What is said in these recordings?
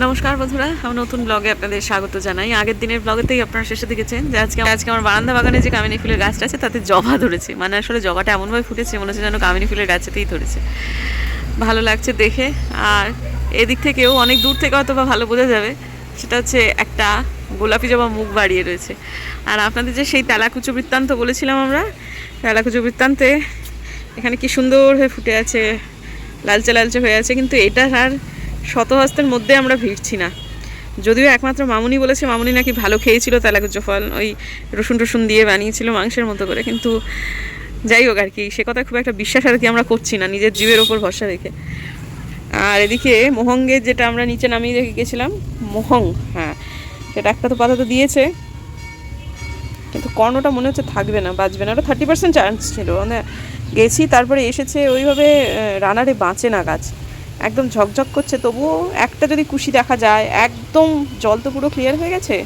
নমস্কার বন্ধুরা, আমার নতুন ব্লগে আপনাদের স্বাগত জানাই। আগের দিনের ব্লগেতেই আপনারা শেষে দেখেছেন যে আজকে আজকে আমার বারান্দা বাগানে যে কামিনী ফুলের গাছটা আছে, তাতে জবা ধরেছে। মানে আসলে জবাটা এমনভাবে ফুটেছে, মনে হচ্ছে যেন কামিনী ফুলের গাছেতেই ধরেছে। ভালো লাগছে দেখে। আর এদিক থেকেও অনেক দূর থেকে হয়তো বা ভালো বোঝা যাবে, সেটা হচ্ছে একটা গোলাপি জবা মুখ বাড়িয়ে রয়েছে। আর আপনাদের যে সেই তেলাকুচো বৃত্তান্ত বলেছিলাম আমরা, তেলাকুচো বৃত্তান্তে এখানে কি সুন্দর হয়ে ফুটে আছে, লালচে লালচে হয়ে আছে, কিন্তু এটা আর শতহস্তের মধ্যে আমরা ভিড়ছি না। যদিও একমাত্র মামুনি বলেছে, মামুনি নাকি ভালো খেয়েছিল তেলাকুচো ফল ওই রসুন টসুন দিয়ে বানিয়েছিল মাংসের মতো করে। কিন্তু যাই হোক আর কি, সে কথা খুব একটা বিশ্বাস আর কি আমরা করছি না, নিজের জীবের ওপর ভরসা রেখে। আর এদিকে মোহঙ্গের যেটা আমরা নিচে নামিয়ে রেখে গেছিলাম, মোহং হ্যাঁ সেটা একটা তো পাতা তো দিয়েছে। কিন্তু কর্ণটা মনে হচ্ছে থাকবে না, বাঁচবে না, ওটা থার্টি পার্সেন্ট চান্স ছিল। মানে গেছি, তারপরে এসেছে, ওইভাবে রানারে বাঁচে না গাছ। একদম ঝকঝক করছে, তবুও একটা যদি কুশি দেখা যায়, একদম জল তো পুরো ক্লিয়ার হয়ে গেছে।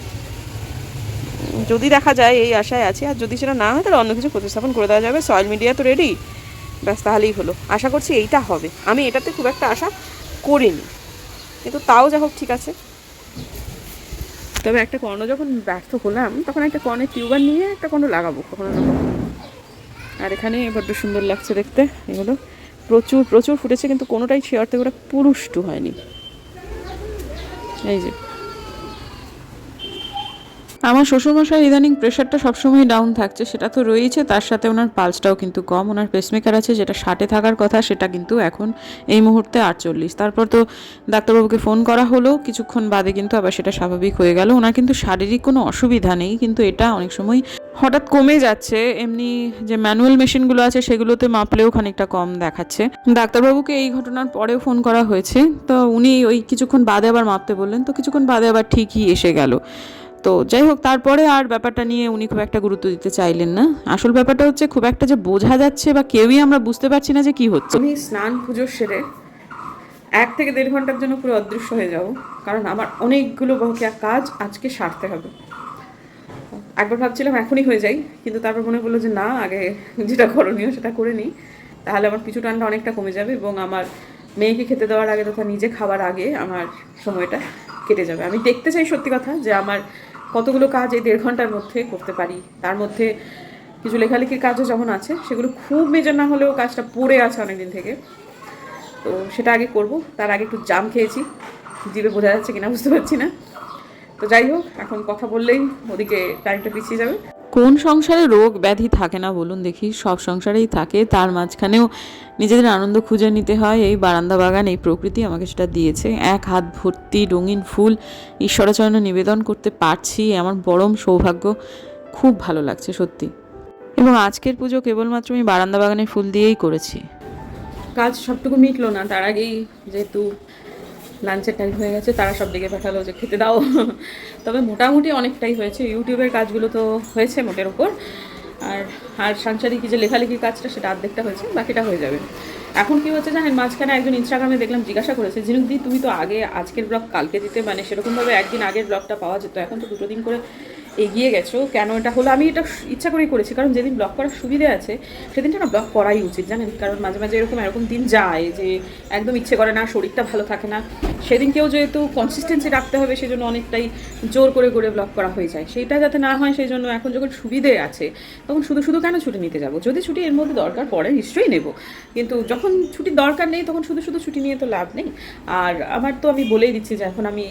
যদি দেখা যায় এই আশায় আছে, আর যদি সেটা না হয়, তাহলে অন্য কিছু প্রতিস্থাপন করে দেওয়া যাবে। সয়েল মিডিয়া তো রেডি ব্যাস তাহলেই হলো। আশা করছি এইটা হবে। আমি এটাতে খুব একটা আশা করিনি। কিন্তু তাও যা হোক ঠিক আছে। তবে একটা কর্ণ যখন ব্যর্থ হলাম, তখন একটা কর্ণের টিউবার নিয়ে একটা কর্ণ লাগাবো, কখনো কখনো। আর এখানে বড্ড সুন্দর লাগছে দেখতে, এগুলো। প্রচুর প্রচুর ফুটেছে, কিন্তু কোনোটাই সে অর্থে করে পুরুষ্টু হয়নি। এই যে। আমার শ্বশুরমশাই ইদানিং প্রেশারটা সবসময় ডাউন থাকছে, সেটা তো রয়েছে তার সাথে ওনার পালসটাও কিন্তু কম, ওনার পেসমেকার আছে, যেটা ষাটে থাকার কথা, সেটা কিন্তু এখন এই মুহূর্তে আটচল্লিশ। তারপর তো ডাক্তারবাবুকে ফোন করা হলো, কিছুক্ষণ বাদে কিন্তু আবার সেটা স্বাভাবিক হয়ে গেল। ওনার কিন্তু শারীরিক কোনো অসুবিধা নেই, কিন্তু এটা অনেক সময় হঠাৎ কমে যাচ্ছে, এমনি যে ম্যানুয়াল মেশিনগুলো আছে সেগুলোতে মাপলেও খানিকটা কম দেখাচ্ছে। ডাক্তারবাবুকে এই ঘটনার পরেও ফোন করা হয়েছে, তো উনি ওই কিছুক্ষণ বাদে আবার মাপতে বললেন, তো কিছুক্ষণ বাদে আবার ঠিকই এসে গেল। তো যাই হোক, তারপরে আর ব্যাপারটা নিয়ে উনি খুব একটা গুরুত্ব দিতে চাইলেন না। আসল ব্যাপারটা হচ্ছে খুব একটা যে বোঝা যাচ্ছে বা কেউই আমরা বুঝতে পারছি না যে কি হচ্ছে। আমি স্নান পুজো সেরে এক থেকে দেড় ঘণ্টার জন্য পুরো অদৃশ্য হয়ে যাব, কারণ আমার অনেকগুলো বকেয়া কাজ আজকে সারতে হবে। একবার ভাবছিলাম এখনই হয়ে যাই, কিন্তু তারপর মনে পড়ল যে না, আগে যেটা করণীয় সেটা করে নিই। তাহলে আমার পিছু টানটা অনেকটা কমে যাবে এবং আমার মেয়েকে খেতে দেওয়ার আগে তথা নিজে খাবার আগে আমার সময়টা কেটে যাবে। আমি দেখতে চাই সত্যি কথা যে আমার কতগুলো কাজ এই দেড় ঘণ্টার মধ্যে করতে পারি। তার মধ্যে কিছু লেখালেখির কাজও যেমন আছে, সেগুলো খুব মেজর না হলেও কাজটা পড়ে আছে অনেকদিন থেকে। তো সেটা আগে করব। তার আগে একটু জাম খেয়েছি। জিভে বোঝা যাচ্ছে কিনা বুঝতে পারছি না। তো যাই হোক এখন কথা বললেই ওদিকে টাইমটা পিছিয়ে যাবে। কোন সংসারে রোগ ব্যাধি থাকে না বলুন দেখি সব সংসারেই থাকে। তার মাঝখানেও নিজেদের আনন্দ খুঁজে নিতে হয়। এই বারান্দা বাগান এই প্রকৃতি আমাকে সেটা দিয়েছে। এক হাত ভর্তি রঙিন ফুল ঈশ্বরাচরণে নিবেদন করতে পারছি। আমার পরম সৌভাগ্য। খুব ভালো লাগছে সত্যি। এবং আজকের পুজো কেবলমাত্র আমি বারান্দা বাগানের ফুল দিয়েই করেছি। কাজ সবটুকু মিটলো না। তার আগেই যেহেতু লাঞ্চের টাইম হয়ে গেছে, তারা সব দিকে পাঠালো যে, খেতে দাও। তবে মোটামুটি অনেকটাই হয়েছে। ইউটিউবের কাজগুলো তো হয়েছে মোটের ওপর। আর আর সাংসারিক যে লেখালেখির কাজটা, সেটা আর্ধেকটা হয়েছে, বাকিটা হয়ে যাবে। এখন কি হচ্ছে জানেন? মাঝখানে একজন ইনস্টাগ্রামে দেখলাম, জিজ্ঞাসা করেছে ঝিনুকদি তুমি তো আগে আজকের ব্লগ কালকে দিতে? মানে সেরকমভাবে একদিন আগের ব্লগটা পাওয়া যেত, এখন তো দুটো দিন করে এগিয়ে গেছো, কেন এটা হলো? আমি এটা ইচ্ছা করেই করেছি, কারণ যেদিন ব্লগ করার সুবিধে আছে, সেদিনটা না ব্লগ করাই উচিত, জানেন? কারণ মাঝে মাঝে এরকম এরকম দিন যায় যে একদম ইচ্ছে করে না, শরীরটা ভালো থাকে না। সেদিনকেও যেহেতু কনসিস্টেন্সি রাখতে হবে, সেজন্য অনেকটাই জোর করে করে ব্লগ করা হয়ে যায়। সেইটা যাতে না হয় সেই জন্য এখন যখন সুবিধে আছে, তখন শুধু শুধু কেন ছুটি নিতে যাব? যদি ছুটি এর মধ্যে দরকার পড়ে, নিশ্চয়ই নেব। কিন্তু যখন ছুটির দরকার নেই, তখন শুধু শুধু ছুটি নিয়ে তো লাভ নেই। আর আমার তো আমি বলেই দিচ্ছি যে এখন আমি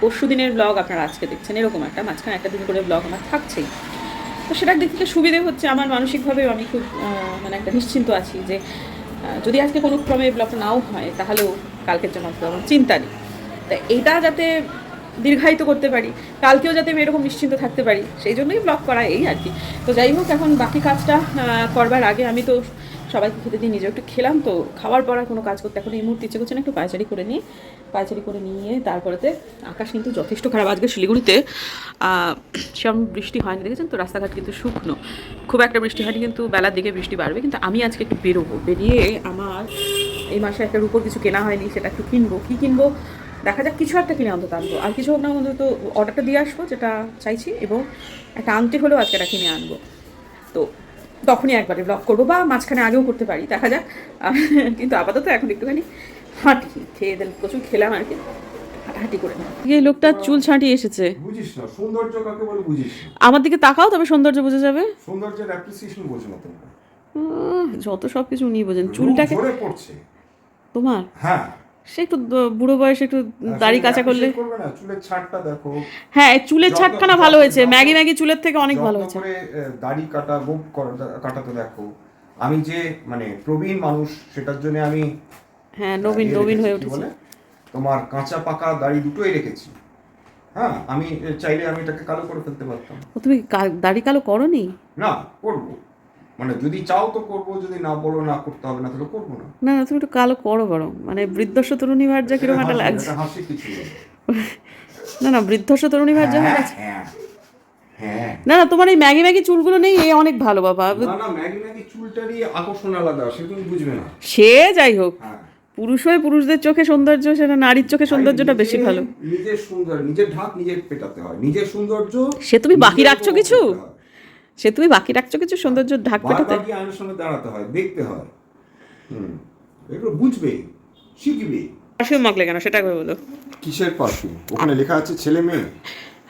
পরশু দিনের ব্লগ আপনারা আজকে দেখছেন, এরকম একটা, মাঝখানে একটা দিন করে ব্লগ আমার থাকছেই। তো সেটার দিক থেকে সুবিধে হচ্ছে আমার মানসিকভাবেও আমি খুব মানে একটা নিশ্চিন্ত আছি যে যদি আজকে কোনো ক্রমে ব্লগটা নাও হয়, তাহলেও কালকের জন্য আমার চিন্তা নেই। তা এইটা যাতে দীর্ঘায়িত করতে পারি, কালকেও যাতে আমি এরকম নিশ্চিন্ত থাকতে পারি, সেই জন্যই ব্লগ করা এই আর কি। তো যাই হোক, এখন বাকি কাজটা করবার আগে আমি তো সবাইকে খেতে দিয়ে নিজেও একটু খেলাম, তো খাওয়ার পর আর কোনো কাজ করতে এখন এই মুহূর্তে ইচ্ছে করছে না একটু পায়চারি করে নিয়ে, পায়চারি করে নিয়ে তারপরেতে আকাশ কিন্তু যথেষ্ট খারাপ। আজকে শিলিগুড়িতে সেরকম বৃষ্টি হয়নি, দেখেছেন তো? রাস্তাঘাট কিন্তু শুকনো। খুব একটা বৃষ্টি হয়নি, কিন্তু বেলার দিকে বৃষ্টি বাড়বে। কিন্তু আমি আজকে একটু বেরোবো। বেরিয়ে আমার এই মাসে একটা রূপোর কিছু কেনা হয়নি, সেটা একটু কিনবো। কী কিনবো? দেখা যাক, কিছু একটা কিনে অন্তত আনব। আর কিছু হোক না অন্তত অর্ডারটা দিয়ে আসব, যেটা চাইছি, এবং একটা আংটি হলেও আজকে এটা কিনে আনব। তো তখনই একবারে ব্লগ করব বা মাঝখানে আগেও করতে পারি দেখা যাক। কিন্তু আপাতত এখন একটুখানি হাঁটি খেয়ে দিল প্রচুর খেলাম আর কি। হাঁটাহাঁটি করে এই লোকটা চুল ছাঁটিয়ে এসেছে। বুঝিস না সৌন্দর্য কাকে বলে বুঝিস আমার দিকে তাকাও তবে সৌন্দর্য বোঝা যাবে। সৌন্দর্যের অ্যাপ্রিসিয়েশন বোঝো না যত সব কিছু নিয়ে বোঝেন চুলটাকে তোমার? হ্যাঁ। সে একটু বুড়ো বয়সে একটু দাড়ি কাঁচা করলে করবে না চুলের ছাড়টা দেখো। হ্যাঁ চুলের ছাটখানা ভালো হয়েছে। ম্যাগি ম্যাগি চুলের থেকে অনেক ভালো হয়েছে। দাড়ি কাটা গোপ কাটাতে দেখো। আমি যে মানে প্রবীণ মানুষ সেটার জন্য আমি হ্যাঁ নবীন ইয়ে নবীন হয়ে উঠেছে। তোমার কাঁচা পাকা দাড়ি দুটোই রেখেছি। হ্যাঁ আমি চাইলে আমি এটাকে কালো করে ফেলতে পারতাম। তুমি দাড়ি কালো করনি? না করব। মানে যদি চাও তো করব যদি না বলো না করতে হবে না তাহলে করব না। না না তুমি একটু কালো করো বরং। মানে বৃদ্ধস্ব তরুণী ভার্যা কীরকম একটা লাগছে? হাসি কিছু না। না বৃদ্ধস্ব তরুণী ভার্যা হয়ে হ্যাঁ। গেছে হ্যাঁ। না না তোমার এই ম্যাগি ম্যাগি চুলগুলো নেই এ অনেক ভালো বাবা। না না ম্যাগি ম্যাগি চুলটারই আকর্ষণ আলাদা সে তুমি বুঝবে না। সে যাই হোক পুরুষ হয়ে পুরুষদের চোখে সৌন্দর্য সেটা নারীর চোখে সৌন্দর্যটা বেশি ভালো। নিজের সুন্দর নিজের ঢাক নিজের পেটাতে হয় নিজের সৌন্দর্য সে তুমি বাকি রাখছো কিছু? হয়। সে তুমি বাকি রাখছো কিছু সৌন্দর্য ঢাক পেটাতে? দাঁড়াতে হয় দেখতে হয়। হুম। এগুলো বুঝবে শিখবে। পারফিউম মাখলে কেন? সেটা বলো? কিসের পারফিউম? ওখানে লেখা আছে ছেলে মেয়ে।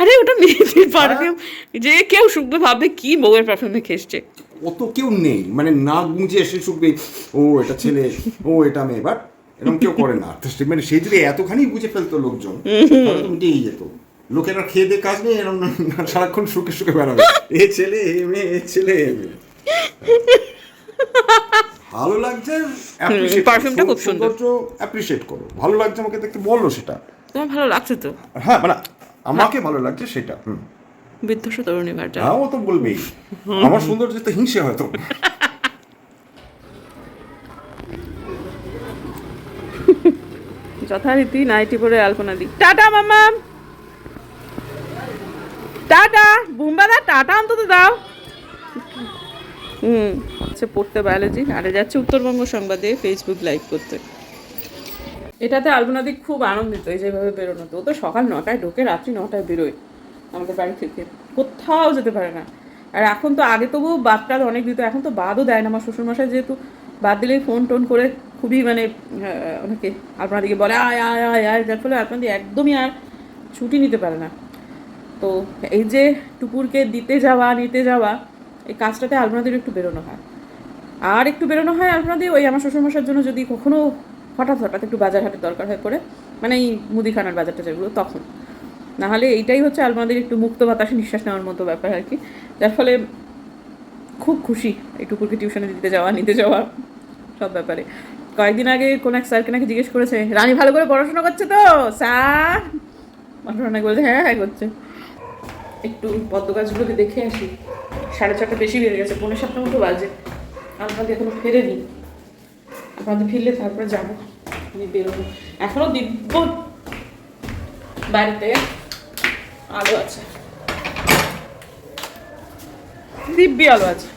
আরে ওটা মেয়েদের পারফিউম। যে কেউ শুকবে ভাববে কি বউয়ের পারফিউম মেখে এসছে অত কেউ নেই মানে না গুঁজে এসে শুকবে ও এটা ছেলে ও এটা মেয়ে। বাট এরকম কেউ করে না। মানে সে যদি এতখানি বুঝে ফেলতো লোকজন তাহলে তো মিটেই যেত। লোকেরা খেয়ে দিয়ে কাজ নেই এরকম সারাক্ষণ সুখে সুখে বেড়াবে। এ ছেলে এ মেয়ে এ ছেলে এ মেয়ে। ভালো লাগছে appreciate করো। perfume টা খুব সুন্দর। সৌন্দর্য অ্যাপ্রিসিয়েট করো। ভালো লাগছে আমাকে দেখতে বলো সেটা। তোমার ভালো লাগছে তো? হ্যাঁ মানে আমাকে ভালো লাগছে সেটা হুম। বিধ্বস্ত তরুণী ভার্যা হ্যাঁ ও তো বলবেই। আমার সৌন্দর্য তো হিংসে হয়তো যথারীতি নাইটি পরে আলপনা দিই টাটা মামা টাটা, বুম্বাদা, টাটা অন্তত দাও। হুম আচ্ছা পড়তে বায়োলজি আরে যাচ্ছে উত্তরবঙ্গ সংবাদে ফেসবুক লাইভ করতে। এটাতে আলপনাদি খুব আনন্দিত, এই যেভাবে বেরোনোতে ও তো সকাল নটায় ঢোকে, রাত্রি নটায় বেরোয় আমাদের বাড়ি থেকে। কোথাও যেতে পারে না। আর এখন তো আগে তবু বাদটা অনেক দিত, এখন তো বাদও দেয় না। আমার শ্বশুরমশাই যেহেতু বাদ দিলেই ফোন টোন করে খুবই মানে অনেকে ওনাকে আপনাদিকে বলে, আয় আয় আয় আয়। যার ফলে আপনাদের একদমই আর ছুটি নিতে পারে না। তো এই যে টুকুরকে দিতে যাওয়া, নিতে যাওয়া, এই কাজটাতে আলপনাদের একটু বেরোনো হয়। আর একটু বেরোনো হয় আলপনাদি ওই আমার শ্বশুরমশার জন্য যদি কখনো হঠাৎ হঠাৎ একটু বাজার হাটের দরকার হয়ে পড়ে মানে এই মুদিখানার বাজারটা যেগুলো, তখন। নাহলে এইটাই হচ্ছে আলপনাদের একটু মুক্ত বাতাসে নিঃশ্বাস নেওয়ার মতো ব্যাপার আর কি। যার ফলে খুব খুশি এই টুকুরকে টিউশনে দিতে যাওয়া, নিতে যাওয়া, সব ব্যাপারে। কয়েকদিন আগে কোনো এক স্যারকে নাকি জিজ্ঞেস করেছে, রানী ভালো করে পড়াশোনা করছে তো? স্যার? মাস্টার নাকি বলছে হ্যাঁ হ্যাঁ করছে। একটু পদ্ম গাছগুলোকে দেখে আসি। সাড়ে ছটা বেশি বেড়ে গেছে পনেরো সাতটা মতো বাজে। আপনাদের এখনও ফেরেনি। আপনাদের ফিরলে তারপরে যাব। আমি বেরোবো। এখনও দিব্য বাড়িতে আলো আছে। দিব্যি আলো আছে।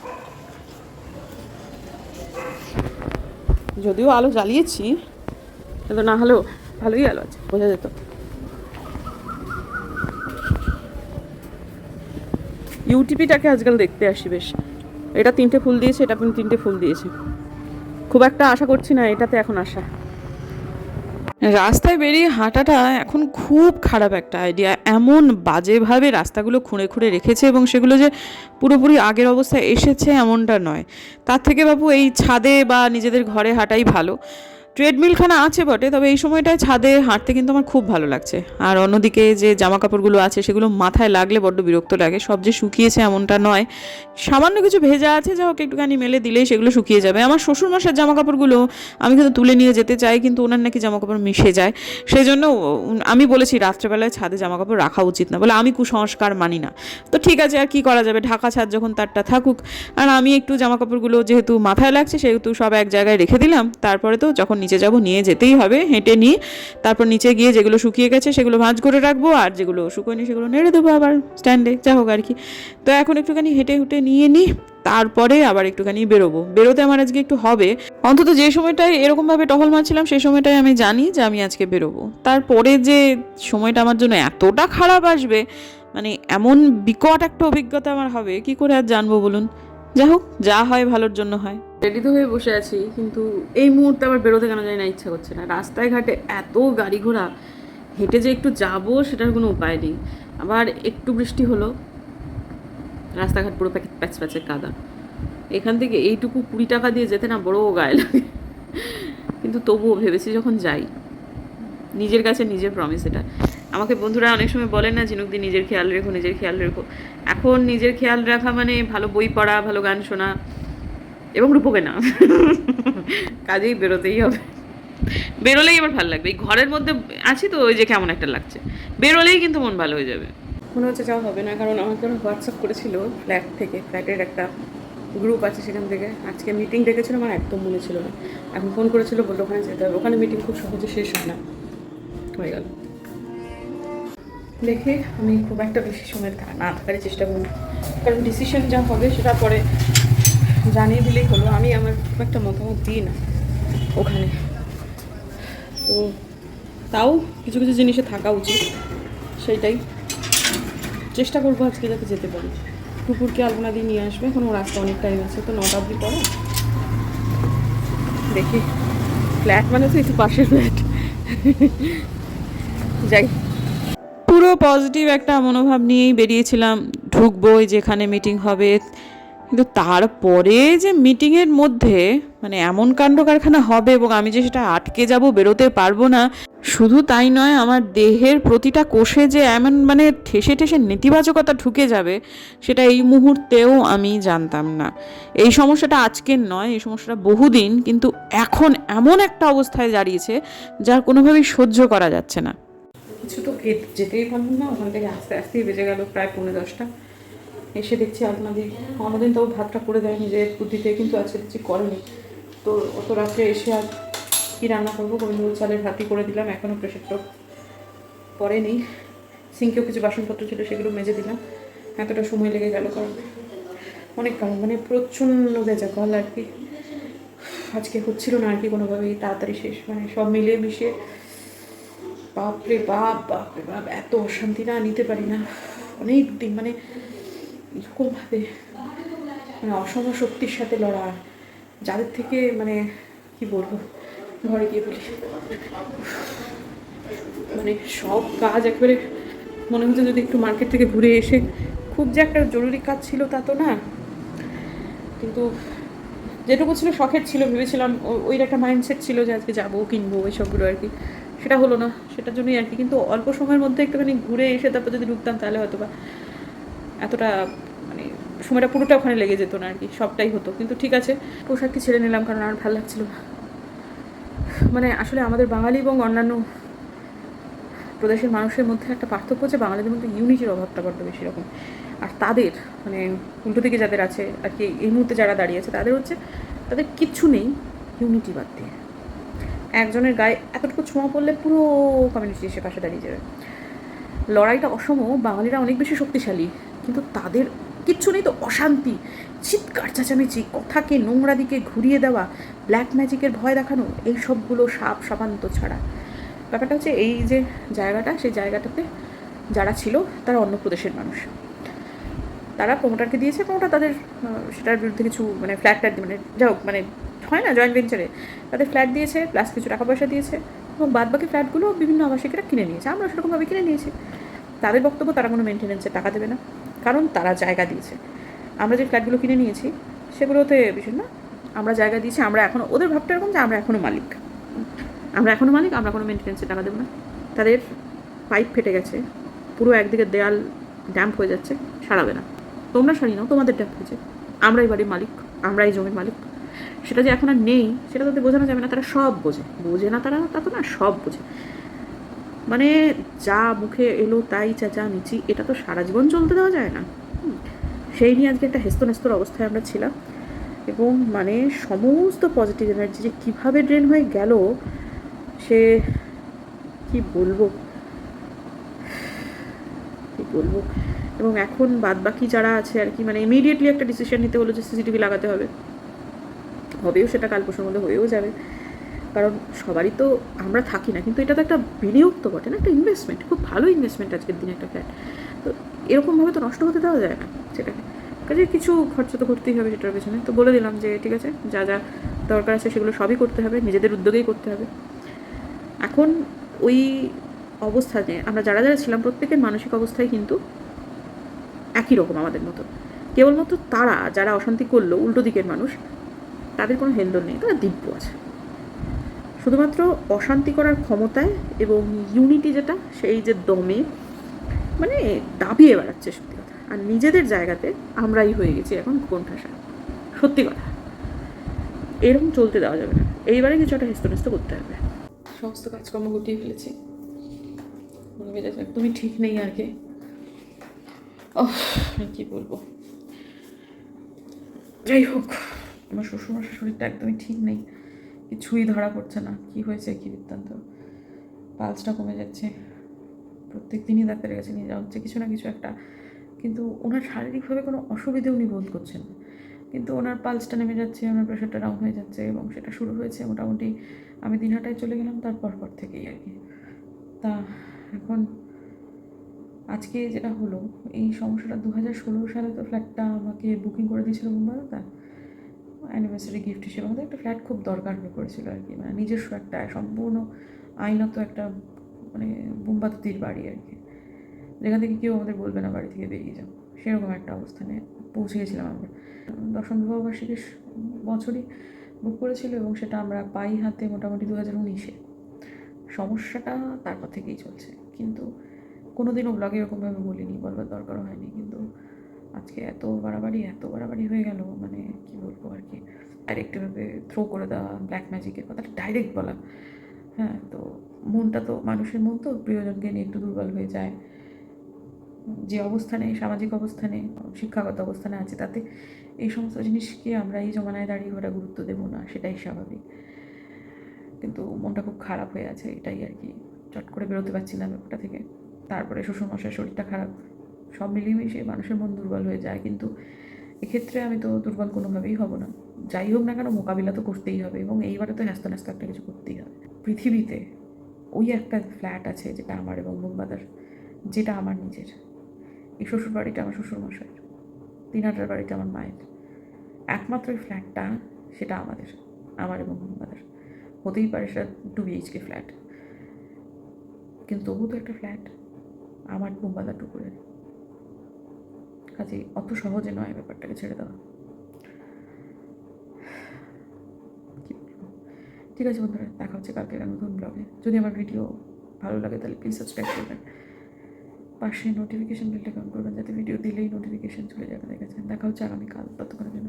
যদিও আলো জ্বালিয়েছি, কিন্তু না হলেও ভালোই আলো আছে। বোঝা যেত। ইউটিপিটাকে আজকাল দেখতে আসি বেশ। এটা তিনটে ফুল দিয়েছে, এটা তিনটে ফুল দিয়েছে। খুব একটা আশা করছি না, এটাতে এখন আশা। রাস্তায় বেরিয়ে হাঁটাটা এখন খুব খারাপ একটা আইডিয়া এমন বাজেভাবে রাস্তাগুলো খুঁড়ে খুঁড়ে রেখেছে এবং সেগুলো যে পুরোপুরি আগের অবস্থায় এসেছে এমনটা নয়। তার থেকে বাবু এই ছাদে বা নিজেদের ঘরে হাঁটাই ভালো। ট্রেডমিলখানা আছে বটে, তবে এই সময়টায় ছাদে হাঁটতে কিন্তু আমার খুব ভালো লাগছে। আর অন্যদিকে যে জামা কাপড়গুলো আছে, সেগুলো মাথায় লাগলে বড্ড বিরক্ত লাগে। সব যে শুকিয়েছে এমনটা নয়। সামান্য কিছু ভেজা আছে, যা হোক একটুখানি মেলে দিলেই সেগুলো শুকিয়ে যাবে। আমার শ্বশুর মশার জামা কাপড়গুলো আমি কিন্তু তুলে নিয়ে যেতে চাই, কিন্তু ওনার নাকি জামা কাপড় মিশে যায়। সেই জন্য আমি বলেছি, রাত্রেবেলায় ছাদে জামা কাপড় রাখা উচিত না। বলে, আমি কুসংস্কার মানি না। তো ঠিক আছে, আর কি করা যাবে? ঢাকা ছাদ যখন তারটা থাকুক। আর আমি একটু জামা কাপড়গুলো যেহেতু মাথায় লাগছে, সেহেতু সব এক জায়গায় রেখে দিলাম। তারপরে তো যখন নিচে যাব, নিয়ে যেতেই হবে, হেঁটে নিই। তারপর নিচে গিয়ে যেগুলো শুকিয়ে গেছে সেগুলো ভাঁজ করে রাখব, আর যেগুলো শুকোয়নি সেগুলো নেড়ে দেবো আবার স্ট্যান্ডে। যা হোক আর কি। তো এখন একটুখানি হেঁটে হুটে নিয়ে নিই, তারপরে আবার একটুখানি বেরোবো। বেরোতে আমার আজকে একটু হবে। অন্তত যে সময়টায় এরকমভাবে টহল মারছিলাম সেই সময়টায় আমি জানি যে আমি আজকে বেরোবো। তারপরে যে সময়টা আমার জন্য এতটা খারাপ আসবে মানে এমন বিকট একটা অভিজ্ঞতা আমার হবে, কি করে আর জানব বলুন? যা হোক যা হয় ভালোর জন্য হয়। রেডি তো হয়ে বসে আছি, কিন্তু এই মুহূর্তে আবার বেরোতে কেন জানি না ইচ্ছা করছে না। রাস্তায় ঘাটে এত গাড়ি ঘোড়া, হেঁটে যে একটু যাব সেটার কোনো উপায় নেই। আবার একটু বৃষ্টি হলো, রাস্তাঘাট পুরো প্যাকেট প্যাচ প্যাচে কাদা। এখান থেকে এইটুকু কুড়ি টাকা দিয়ে যেতে না বড় গায়ে লাগে। কিন্তু তবুও ভেবেছি যখন যাই, নিজের কাছে নিজের প্রমিস এটা। আমাকে বন্ধুরা অনেক সময় বলেন না ঝিনুকদি নিজের খেয়াল রেখো, নিজের খেয়াল রেখো। এখন নিজের খেয়াল রাখা মানে ভালো বই পড়া, ভালো গান শোনা, এবং রূপকে না কাজেই বেরোতেই হবে। বেরোলেই আমার ভালো লাগবে। এই ঘরের মধ্যে আছি তো, ওই যে কেমন একটা লাগছে। বেরোলেই কিন্তু মন ভালো হয়ে যাবে। মনে হচ্ছে যাওয়া হবে না, কারণ আমাকে ওরা হোয়াটসঅ্যাপ করেছিল ফ্ল্যাট থেকে। ফ্ল্যাটের একটা গ্রুপ আছে সেখান থেকে। আজকে মিটিং ডেকেছিল, আমার একদম মনে ছিল না। এখন ফোন করেছিল, বলল ওখানে যেতে হবে। ওখানে মিটিং খুব সহজে শেষ হয় না। হয়ে গেল। দেখে আমি খুব একটা বেশি সময় না থাকারই চেষ্টা করব। কারণ ডিসিশন যা হবে সেটা পরে জানিয়ে দিলেই হলো। আমি আমার খুব একটা মতামত দিই না ওখানে। তো তাও কিছু কিছু জিনিসে থাকা উচিত। সেইটাই। চেষ্টা করব আজকে যাতে যেতে পারি। কুকুরকে আলপনা দিয়ে নিয়ে আসবে। এখন ওর আসতে অনেক টাইম আছে। তো নটা অবধি পরে দেখি। ফ্ল্যাট মানে তো একটু পাশের ফ্ল্যাট যাই। পুরো পজিটিভ একটা মনোভাব নিয়েই বেরিয়েছিলাম। ঢুকবো যেখানে মিটিং হবে। কিন্তু তারপরে যে মিটিংয়ের মধ্যে মানে এমন কাণ্ড কারখানা হবে এবং আমি যে সেটা আটকে যাব, বেরোতে পারব না, শুধু তাই নয়, আমার দেহের প্রতিটা কোষে যে এমন মানে ঠেসে ঠেসে নেতিবাচকতা ঢুকে যাবে, সেটা এই মুহূর্তেও আমি জানতাম না। এই সমস্যাটা আজকের নয়, এই সমস্যাটা বহুদিন, কিন্তু এখন এমন একটা অবস্থায় দাঁড়িয়েছে, যার কোনোভাবেই সহ্য করা যাচ্ছে না। কিছু তো যেতেই পারলাম না, ওখান থেকে আস্তে আস্তেই বেজে গেল প্রায় পৌনে দশটা। এসে দেখছি আপনাদের। অন্যদিন তো ভাতটা করে দেয় নিজের বুদ্ধিতে, কিন্তু আজকে দেখছি করেনি। তো অত রাত্রে এসে আর কী রান্না করব? গোবিন্দভোগ চালের ভাতই করে দিলাম এখনও প্রেশারটা পরেনি সিঙ্কেও কিছু বাসনপত্র ছিল, সেগুলো মেজে দিলাম। এতটা সময় লেগে গেল কারণ অনেক কারণ মানে প্রচণ্ড বেজা কল আর কি। আজকে হচ্ছিল না আর কি কোনোভাবেই, তাড়াতাড়ি শেষ মানে সব মিলিয়ে মিশিয়ে বাপরে বাপ বাপরে বাপ, এত অশান্তি না নিতে পারি না। অনেক দিন মানে এরকমভাবে মানে অসম শক্তির সাথে লড়া যাদের থেকে মানে কি বলব, ঘরে গিয়ে বলি। মানে সব কাজ একবারে মনে হচ্ছে যদি একটু মার্কেট থেকে ঘুরে এসে খুব যে একটা জরুরি কাজ ছিল তা তো না। কিন্তু যেটুকু ছিল শখের ছিল, ভেবেছিলাম ওই একটা মাইন্ডসেট ছিল যে আজকে যাব, কিনবো এইসবগুলো আর কি। সেটা হলো না, সেটার জন্যই আর কি। কিন্তু অল্প সময়ের মধ্যে একটুখানি ঘুরে এসে তারপর যদি ঢুকতাম তাহলে হয়তো বা এতটা মানে সময়টা পুরোটা ওখানে লেগে যেত না আর কি, সবটাই হতো। কিন্তু ঠিক আছে পোশাকটি ছেড়ে নিলাম কারণ আর ভালো লাগছিল না। মানে আসলে আমাদের বাঙালি এবং অন্যান্য প্রদেশের মানুষের মধ্যে একটা পার্থক্য যে বাঙালিদের মধ্যে ইউনিটির অভাবটা বড্ড বেশি রকম। আর তাদের মানে উল্টো দিকে যাদের আছে আর কি, এই মুহূর্তে যারা দাঁড়িয়ে আছে তাদের হচ্ছে, তাদের কিচ্ছু নেই ইউনিটি বাদ দিয়ে। একজনের গায়ে এতটুকু ছোঁয়া পড়লে পুরো কমিউনিটি এসে পাশে দাঁড়িয়ে যাবে। লড়াইটা অসম বাঙালিরা অনেক বেশি শক্তিশালী, কিন্তু তাদের কিচ্ছু নেই তো অশান্তি, চিৎকার, চেঁচামেচি, কথাকে নোংরা দিকে ঘুরিয়ে দেওয়া ব্ল্যাক ম্যাজিকের ভয় দেখানো, এই সবগুলো সাপ সাপান্ত ছাড়া। ব্যাপারটা হচ্ছে এই যে জায়গাটা, সেই জায়গাটাতে যারা ছিল, তারা অন্য প্রদেশের মানুষ। তারা প্রমোটারকে দিয়েছে, প্রমোটার তাদের সেটার বিরুদ্ধে কিছু মানে ফ্ল্যাট ট্যাট মানে যাই হোক মানে হয় না জয়েন্ট ভেঞ্চারে তাদের ফ্ল্যাট দিয়েছে প্লাস কিছু টাকা পয়সা দিয়েছে এবং বাদ বাকি ফ্ল্যাটগুলো বিভিন্ন আবাসিকরা কিনে নিয়েছে। আমরা সেরকমভাবে কিনে নিয়েছি। তাদের বক্তব্য তারা কোনো মেনটেন্যান্সের টাকা দেবে না। কারণ তারা জায়গা দিয়েছে। আমরা যে ফ্ল্যাটগুলো কিনে নিয়েছি, সেগুলোতে বিষয় না, আমরা জায়গা দিয়েছি, আমরা এখনও ওদের ভাবটা এরকম যে আমরা এখনও মালিক। আমরা এখনও মালিক, আমরা কোনো মেনটেন্যান্সের টাকা দেবো না। তাদের পাইপ ফেটে গেছে। পুরো একদিকে দেয়াল ড্যাম্প হয়ে যাচ্ছে, সারাবে না। তোমরা সারি নাও, তোমাদের ড্যাম্প হয়েছে। আমরাই বাড়ির মালিক, আমরাই জমির মালিক। সেটা যে এখন আর নেই, সেটা তাদের বোঝানো যাবে না, তারা সব বোঝে। বোঝে না তারা, তা তো না, সব বোঝে। মানে যা মুখে এলো তাই চাচা মিচি এটা তো সারা জীবন চলতে দেওয়া যায় না। সেই নিয়ে আজকে একটা হেস্ত নেস্তর অবস্থায় আমরা ছিলাম। এবং মানে সমস্ত পজিটিভ এনার্জি যে কীভাবে ড্রেন হয়ে গেল, সে কি বলব? কি বলব? এবং এখন বাদ বাকি যারা আছে আর কি মানে ইমিডিয়েটলি একটা ডিসিশন নিতে হলো যে সিসিটিভি লাগাতে হবে। হবেও সেটা কাল পরশুর মধ্যে হয়েও যাবে। কারণ সবারই তো আমরা থাকি না, কিন্তু এটা তো একটা বিনিয়োগ তো বটে না, একটা ইনভেস্টমেন্ট খুব ভালো ইনভেস্টমেন্ট আজকের দিনে একটা ফ্ল্যাট তো এরকমভাবে তো নষ্ট হতে দেওয়া যায় না সেটাকে। কাজে কিছু খরচা তো করতেই হবে সেটার পেছনে। তো বলে দিলাম যে, ঠিক আছে, যা যা দরকার আছে সেগুলো সবই করতে হবে, নিজেদের উদ্যোগেই করতে হবে। এখন ওই অবস্থা যে, আমরা যারা যারা ছিলাম প্রত্যেকের মানসিক অবস্থায় কিন্তু একই রকম আমাদের মতো। কেবলমাত্র তারা, যারা অশান্তি করল, উল্টো দিকের মানুষ তাদের কোনো হেলদোল নেই, তারা দিব্য আছে। শুধুমাত্র অশান্তি করার ক্ষমতায় এবং ইউনিটি যেটা, সেই যে দমে মানে দাবিয়ে বেড়াচ্ছে সত্যি কথা। আর নিজেদের জায়গাতে আমরাই হয়ে গেছি এখন কোণঠাসা সত্যি কথা। এরকম চলতে দেওয়া যাবে না। এইবারে কিছু একটা হেস্তনেস্ত করতে হবে। সমস্ত কাজকর্ম গুটিয়ে ফেলেছি। মনে একদমই ঠিক নেই আর কি। ও কি বলব? যাই হোক। আমার শ্বশুরমশার শরীরটা একদমই ঠিক নেই। কিছুই ধরা পড়ছে না। কি হয়েছে কি বৃত্তান্ত? পালসটা কমে যাচ্ছে। প্রত্যেক দিনই ডাক্তারের কাছে নিয়ে যাওয়া হচ্ছে, কিছু না কিছু একটা। কিন্তু ওনার শারীরিকভাবে কোনো অসুবিধে উনি বোধ করছেন কিন্তু ওনার পালসটা নেমে যাচ্ছে, ওনার প্রেশারটা ডাউন হয়ে যাচ্ছে এবং সেটা শুরু হয়েছে মোটামুটি আমি দিনহাটায় চলে গেলাম, তারপর পর থেকেই আর কি। তা এখন আজকে যেটা হলো, এই সমস্যাটা দু হাজার ষোলো সালে তো ফ্ল্যাটটা আমাকে বুকিং করে দিয়েছিল মুম্বাইতে। অ্যানিভার্সারি গিফট হিসেবে আমাদের একটা ফ্ল্যাট খুব দরকার হয়ে পড়েছিল আর কি। মানে নিজস্ব একটা সম্পূর্ণ আইনত একটা মানে বুম্বাতির বাড়ি আর কি। যেখান থেকে কেউ আমাদের বলবে না বাড়ি থেকে বেরিয়ে যাও। সেরকম একটা অবস্থানে পৌঁছে গেছিলাম আমরা। দশম বিবাহবার্ষিকীর বছরই বুক করেছিল এবং সেটা আমরা পাই হাতে মোটামুটি দু হাজার উনিশে। সমস্যাটা তারপর থেকেই চলছে। কিন্তু কোনো দিনও ব্লগে এরকমভাবে বলিনি, বলবার দরকারও হয়নি। কিন্তু আজকে এত বাড়াবাড়ি এত বাড়াবাড়ি হয়ে গেল মানে কি বলব আর কি। ডাইরেক্টভাবে থ্রো করে দেওয়া ব্ল্যাক ম্যাজিকের কথাটা ডাইরেক্ট বলা। হ্যাঁ তো মনটা তো, মানুষের মন তো প্রিয়জনকে নিয়ে একটু দুর্বল হয়ে যায়। যে অবস্থানে, সামাজিক অবস্থানে, শিক্ষাগত অবস্থানে আছে, তাতে এই সমস্ত জিনিসকে আমরা এই জমানায় দাঁড়িয়ে ওটা গুরুত্ব দেবো না, সেটাই স্বাভাবিক। কিন্তু মনটা খুব খারাপ হয়ে আছে, এটাই আর কি। চট করে বেরোতে পারছি না ব্যাপারটা থেকে। তারপরে শ্বশুরমশাই শরীরটা খারাপ। সব মিলিয়ে মানুষের মন দুর্বল হয়ে যায়। কিন্তু এক্ষেত্রে আমি তো দুর্বল কোনোভাবেই হব না। যাই হোক না কেন মোকাবিলা তো করতেই হবে এবং এইবারে তো ন্যস্ত ন্যস্ত একটা কিছু করতেই হবে। পৃথিবীতে ওই একটা ফ্ল্যাট আছে যেটা আমার এবং মুম্বাদার, যেটা আমার নিজের। এই শ্বশুর বাড়িটা আমার শ্বশুরমশাইয়ের, তিনাটার বাড়িটা আমার মায়ের। একমাত্র ওই ফ্ল্যাটটা সেটা আমাদের, আমার এবং মুম্বাদার। হতেই পারে সেটা টু বিএইচকে ফ্ল্যাট কিন্তু তবু তো একটা ফ্ল্যাট আমার মুম্বাদার টুকুরের। কাজে অত সহজে নয় ব্যাপারটাকে ছেড়ে দেওয়া? ঠিক আছে বন্ধুরা, দেখা হচ্ছে কালকে নতুন ব্লগে যদি আমার ভিডিও ভালো লাগে তাহলে প্লিজ সাবস্ক্রাইব করবেন। পাশে নোটিফিকেশান বেলটা অন করবেন, যাতে ভিডিও দিলেই নোটিফিকেশান চলে যাবে, দেখেছেন? দেখা হচ্ছে আগামীকাল, ততক্ষণের জন্য।